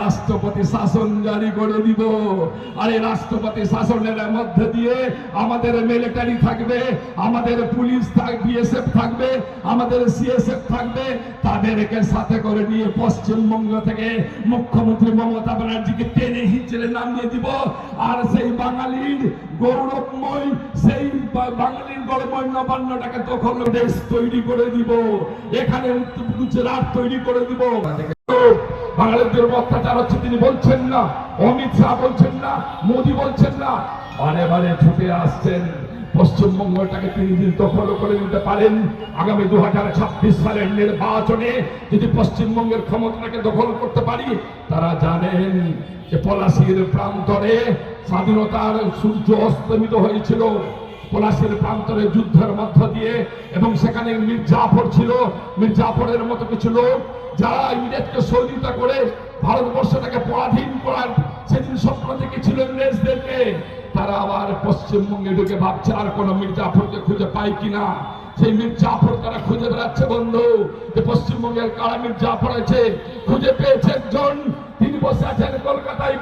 রাষ্ট্রপতি শাসন জারি করে দিব। আর এই রাষ্ট্রপতি শাসনের মধ্যে দিয়ে আমাদের মিলিটারি থাকবে, আমাদের পুলিশ থাকবে বিএসএফ থাকবে, আমাদের সিএসএফ থাকবে, তাদেরকে সাথে করে নিয়ে পশ্চিমবঙ্গ থেকে মুখ্যমন্ত্রী মমতা ব্যানার্জিকে টেনে হিচড়ে নামিয়ে দিব। আর সেই বাঙালির গৌরবময়, সেই বাঙালির গৌরবময় নবান্নটাকে দখল দেশ তৈরি করে দিব। এখানে গুজরাট তৈরি করে দিব। বাঙালিদের অত্যাচার হচ্ছে তিনি বলছেন না, অমিত শাহ বলছেন না, মোদী বলছেন না। বারে বারে ছুটে আসছেন। পশ্চিমবঙ্গটাকে তিনি যদি দখল করে নিতে পারেন, আগামী দু হাজার ছাব্বিশ সালের নির্বাচনে যদি পশ্চিমবঙ্গের ক্ষমতাটাকে দখল করতে পারি, তারা জানেন যে পলাশির প্রান্তরে স্বাধীনতার সূর্য অস্তমিত হয়েছিল। পলাশির প্রান্তরে যুদ্ধের মধ্য দিয়ে, এবং সেখানে মীর জাফর ছিল। মীর জাফরের মতো কিছু লোক যারা ইংরেজকে সহযোগিতা করে ভারতবর্ষটাকে পরাধীন করার সেদিন স্বপ্ন দেখেছিল ইংরেজদেরকে। তারা আবার পশ্চিমবঙ্গে ঢুকে ভাবছে, আর কোন মীর জাফরকে খুঁজে পায় কিনা? সেই মির্জাফর তারা খুঁজে বেড়াচ্ছে, বন্ধু, যে পশ্চিমবঙ্গের কারা মির্জাফর আছে? খুঁজে পেয়েছে একজন। তিনি বসে আছেন কলকাতায়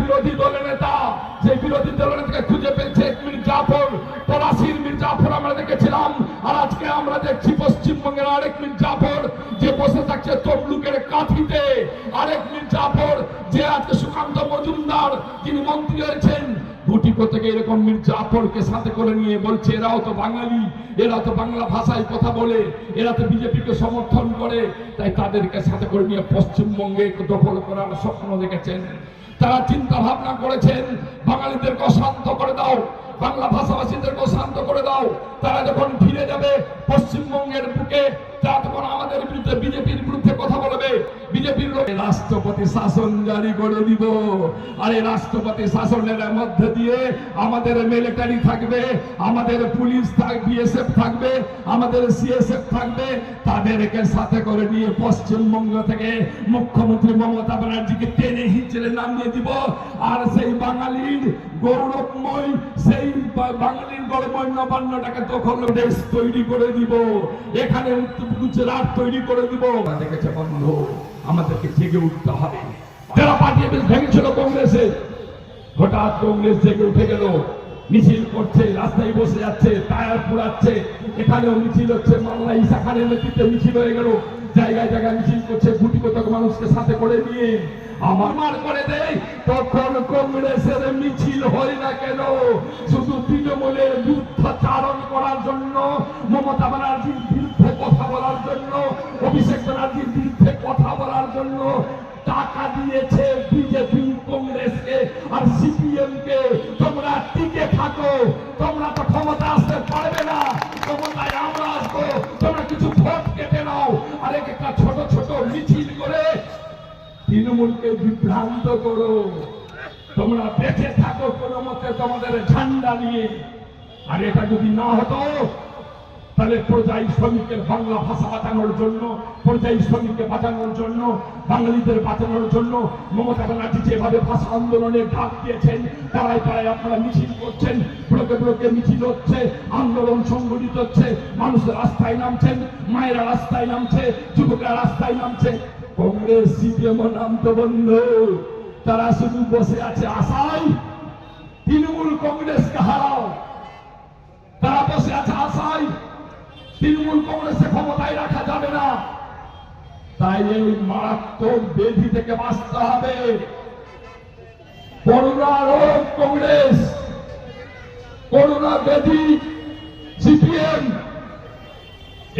পশ্চিমবঙ্গের আরেক মীর জাফর যে বসে থাকছে তমলুকের কাঠিতে আরেক মীর জাফর যে আজকে সুকান্ত মজুমদার, যিনি মন্ত্রী হয়েছেন। এরাও তো বাঙালি, এরা তো বাংলা ভাষায় কথা বলে, এরা তো সমর্থন করে। তাই তাদেরকে সাথে করে নিয়ে পশ্চিমবঙ্গে দখল করার স্বপ্ন দেখেছেন। তারা চিন্তা ভাবনা করেছেন, বাঙালিদেরকে অশান্ত করে দাও। বাংলা ভাষাভাষীদেরকেও শান্ত করে দাও। তারা যখন ফিরে যাবে পশ্চিমবঙ্গের বুকে তখন আমাদের বিরুদ্ধে বিজেপির বিরুদ্ধে কথা বলবে। বিজেপির রাষ্ট্রপতি শাসন জারি করে দিব। আর এই রাষ্ট্রপতি শাসনের মধ্যে দিয়ে আমাদের মিলিটারি থাকবে, আমাদের পুলিশ বিএসএফ থাকবে, আমাদের সিএসএফ থাকবে। তাদেরকে সাথে করে নিয়ে পশ্চিমবঙ্গ থেকে মুখ্যমন্ত্রী মমতা ব্যানার্জিকে টেনে হিচড়ে নামিয়ে দিব। আর সেই বাঙালির গৌরবময়, সেই বাঙালির গৌরবময় নবান্নটাকে দখল দেশ তৈরি করে দিব। এখানে গুজরাট তৈরি করে দিব। দেখেছে বন্ধ আমাদেরকে জেগে উঠতে হবে। যারা পার্টি ভেঙেছিল কংগ্রেসে হঠাৎ কংগ্রেস জেগে উঠে গেল। মিছিল করছে রাস্তায় বসে যাচ্ছে টায়ার পুড়াচ্ছে। এখানেও মিছিল হচ্ছে ইসা খানের নেতৃত্বে মিছিল হয়ে গেল। জায়গায় জায়গায় মিছিল করছে গুটি মানুষকে সাথে করে নিয়ে। আমার মার করে দেয় তখন কংগ্রেসের মিছিল হয় না কেন? শুধু আর সিপিএম কে তোমরা টিকে থাকো, তোমরা তো ক্ষমতা আসতে পারবে না। ক্ষমতায় আমরা আসব, তোমরা কিছু ভোট কেটে নাও। আর এক একটা ছোট ছোট মিছিল করে তৃণমূলকে বিভ্রান্ত করো। তোমরা বেঁচে থাকো কোনো মতে তোমাদের ঝান্ডা নিয়ে। আর এটা যদি না হতো তাহলে পর্যায়ী শ্রমিকের বাংলা ভাষা বাঁচানোর জন্য পর্যায়ী শ্রমিককে বাঁচানোর জন্য, বাঙালিদের বাঁচানোর জন্য মমতা ব্যানার্জি যেভাবে ভাষা আন্দোলনের ডাক দিয়েছেন পাড়ায় পাড়ায় আপনারা মিছিল করছেন, ব্লকে ব্লকে মিছিল হচ্ছে, আন্দোলন সংগঠিত হচ্ছে মানুষ রাস্তায় নামছেন, মায়েরা রাস্তায় নামছে, যুবকরা রাস্তায় নামছে। কংগ্রেস সিপিএম নামতো বন্ধ, তারা শুধু বসে আছে আশায়। তৃণমূল কংগ্রেসকে হারাও, তারা বসে আছে তৃণমূল কংগ্রেসে ক্ষমতায় রাখা যাবে না। তাই এই মারাত্মক বেধি থেকে বাঁচতে হবে। করোনা রোগ কংগ্রেস করোনা বেধি সিপিএম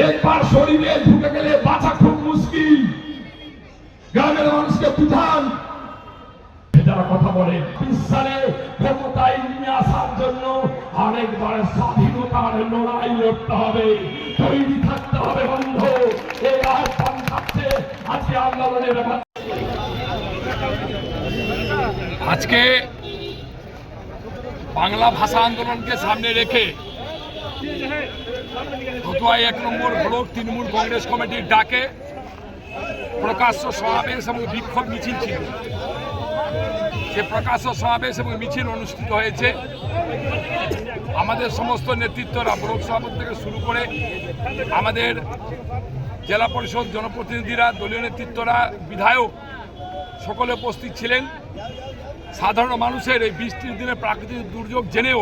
একবার শরীরে ঢুকে গেলে বাঁচা খুব মুশকিল। গ্রামের মানুষকে বুঝান। যারা কথা বলে, বিশ সালে ক্ষমতায় নিয়ে আসার জন্য আরেকবার স্বাধীনতার লড়াই লড়তে হবে, তৈরি থাকতে হবে বন্ধ। এই আজকে আন্দোলনের আজকে বাংলা ভাষা আন্দোলনকে সামনে রেখে রতুয়ায় এক নম্বর ব্লক তৃণমূল কংগ্রেস কমিটির ডাকে প্রকাশ্য সমাবেশ এবং বিক্ষোভ মিছিল ছিল। সে প্রকাশ্য সমাবেশ এবং মিছিল অনুষ্ঠিত হয়েছে। আমাদের সমস্ত নেতৃত্বরা ব্লক সভাপতি থেকে শুরু করে আমাদের জেলা পরিষদ জনপ্রতিনিধিরা, দলীয় নেতৃত্বরা, বিধায়ক সকলে উপস্থিত ছিলেন। সাধারণ মানুষের এই বৃষ্টির দিনে প্রাকৃতিক দুর্যোগ জেনেও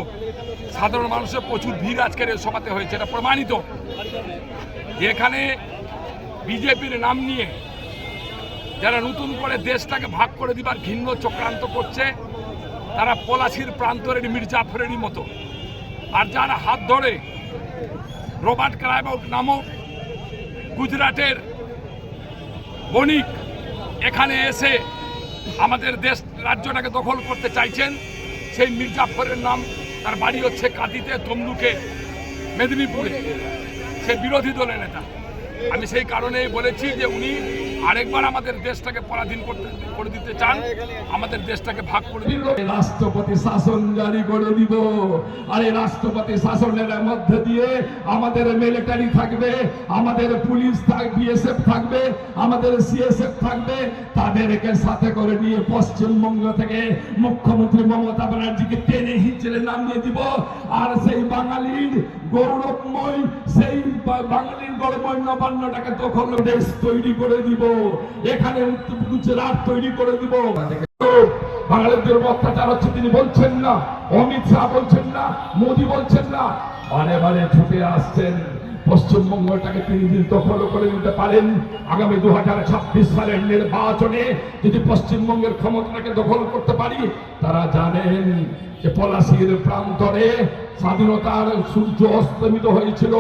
সাধারণ মানুষের প্রচুর ভিড় আজকের এই সভাতে হয়েছে। এটা প্রমাণিত যে এখানে বিজেপির নাম নিয়ে যারা নতুন করে দেশটাকে ভাগ করে দিবার ঘিন্ন চক্রান্ত করছে, তারা পলাশির প্রান্তরের মির্জাফরেরই মতো। আর যারা হাত ধরে রবার্ট ক্রাইবক নামক গুজরাটের বণিক এখানে এসে আমাদের দেশ রাজ্যটাকে দখল করতে চাইছেন, সেই মির্জাফরের নাম তার বাড়ি হচ্ছে কাঁদিতে তমলুকে, মেদিনীপুরে। সে বিরোধী দলের নেতা। আমি সেই কারণে বলেছি যে উনি আরেকবার আমাদের দেশটাকে পরাধীন করতে, করে দিতে চান। আমাদের দেশটাকে ভাগ করে দিন। রাষ্ট্রপতি শাসন জারি করে দিব। আর এই রাষ্ট্রপতি শাসনের মধ্যে দিয়ে আমাদের মিলিটারি থাকবে, আমাদের পুলিশ থাকবে বিএসএফ থাকবে, আমাদের সিএসএফ থাকবে। তাদেরকে সাথে করে নিয়ে পশ্চিমবঙ্গ থেকে মুখ্যমন্ত্রী মমতা ব্যানার্জিকে টেনে হিচড়ে নামিয়ে দিব। আর সেই বাঙালির গৌরবময়, সেই বাঙালির গৌরবময় নবান্নটাকে তখন দেশ তৈরি করে দিব। এখানে গুজরাট তৈরি করে দিব। বাঙালিদের অত্যাচার হচ্ছে, তিনি বলছেন না, অমিত শাহ বলছেন না, মোদি বলছেন না। বারে বারে ছুটে আসছেন। পশ্চিমবঙ্গটাকে তিনি যদি দখল করে নিতে পারেন, আগামী দু হাজার ছাব্বিশ সালের নির্বাচনে যদি পশ্চিমবঙ্গের ক্ষমতাটাকে দখল করতে পারি, তারা জানেন যে পলাশির প্রান্তরে স্বাধীনতার সূর্য অস্তমিত হয়েছিল।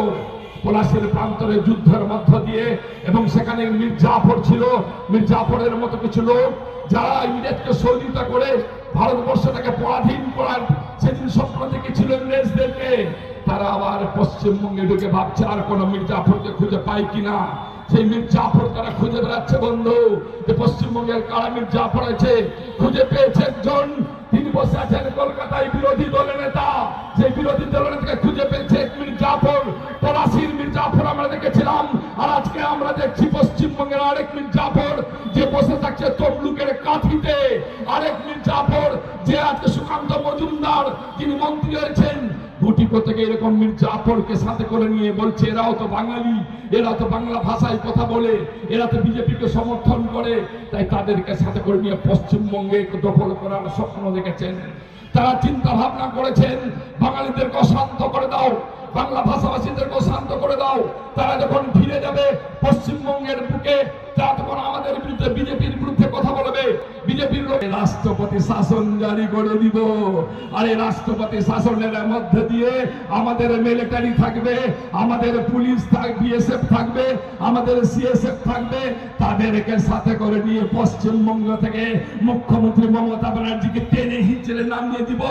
পলাশির প্রান্তরে যুদ্ধের মধ্য দিয়ে এবং সেখানে মির্জাফর ছিল। মির্জাফরের জাফরের মতো কিছু লোক যারা ইংরেজকে সহযোগিতা করে ভারতবর্ষটাকে পরাধীন করার সেদিন স্বপ্ন দেখেছিল ইংরেজদেরকে। পশ্চিমবঙ্গে ঢুকে ভাবছে আর কোন মীর জাফরকে খুঁজে পাই কিনা? সেই মীর জাফর তারা খুঁজে বেড়াচ্ছে, বন্ধু। যে পশ্চিমবঙ্গের কারা মীর জাফর আছে, খুঁজে পেয়েছে একজন। তিনি বসে আছেন কলকাতায় বিরোধী দলের নেতা। সেই বিরোধী দলের নেতাকে খুঁজে পেয়েছে এক মীর জাফর। পলাশির মীর জাফর আমরা দেখেছিলাম। আর আজকে আমরা দেখছি পশ্চিমবঙ্গের আরেক মীর জাফর, যে বসে থাকছে তমলুকের কাঁথিতে। আরেক মীর জাফর, যে আজকে সুকান্ত মজুমদার তিনি মন্ত্রী হয়েছেন। গুটিকো থেকে এরকম মীর জাফরকে সাথে করে নিয়ে বলছে, এরাও তো বাঙালি, এরা তো বাংলা ভাষায় কথা বলে, এরা তো বিজেপিকে সমর্থন করে। তাই তাদেরকে সাথে করে নিয়ে পশ্চিমবঙ্গে দখল করার স্বপ্ন দেখেছেন। তারা চিন্তা ভাবনা করেছেন, বাঙালিদেরকে শান্ত করে দাও, বাংলা ভাষাভাষীদেরকে শান্ত করে দাও। তারা যখন ফিরে যাবে পশ্চিমবঙ্গের বুকে তখন আমাদের বিরুদ্ধে বিজেপির বিরুদ্ধে কথা বলবে, বিজেপির রাষ্ট্রপতি শাসন জারি করে দিব। আর এই রাষ্ট্রপতি শাসনের মধ্যে দিয়ে আমাদের মিলিটারি থাকবে, আমাদের পুলিশ বিএসএফ থাকবে, আমাদের সিএসএফ থাকবে, তাদেরকে সাথে করে নিয়ে পশ্চিমবঙ্গ থেকে মুখ্যমন্ত্রী মমতা ব্যানার্জিকে টেনে হিচড়ে নামিয়ে দিব।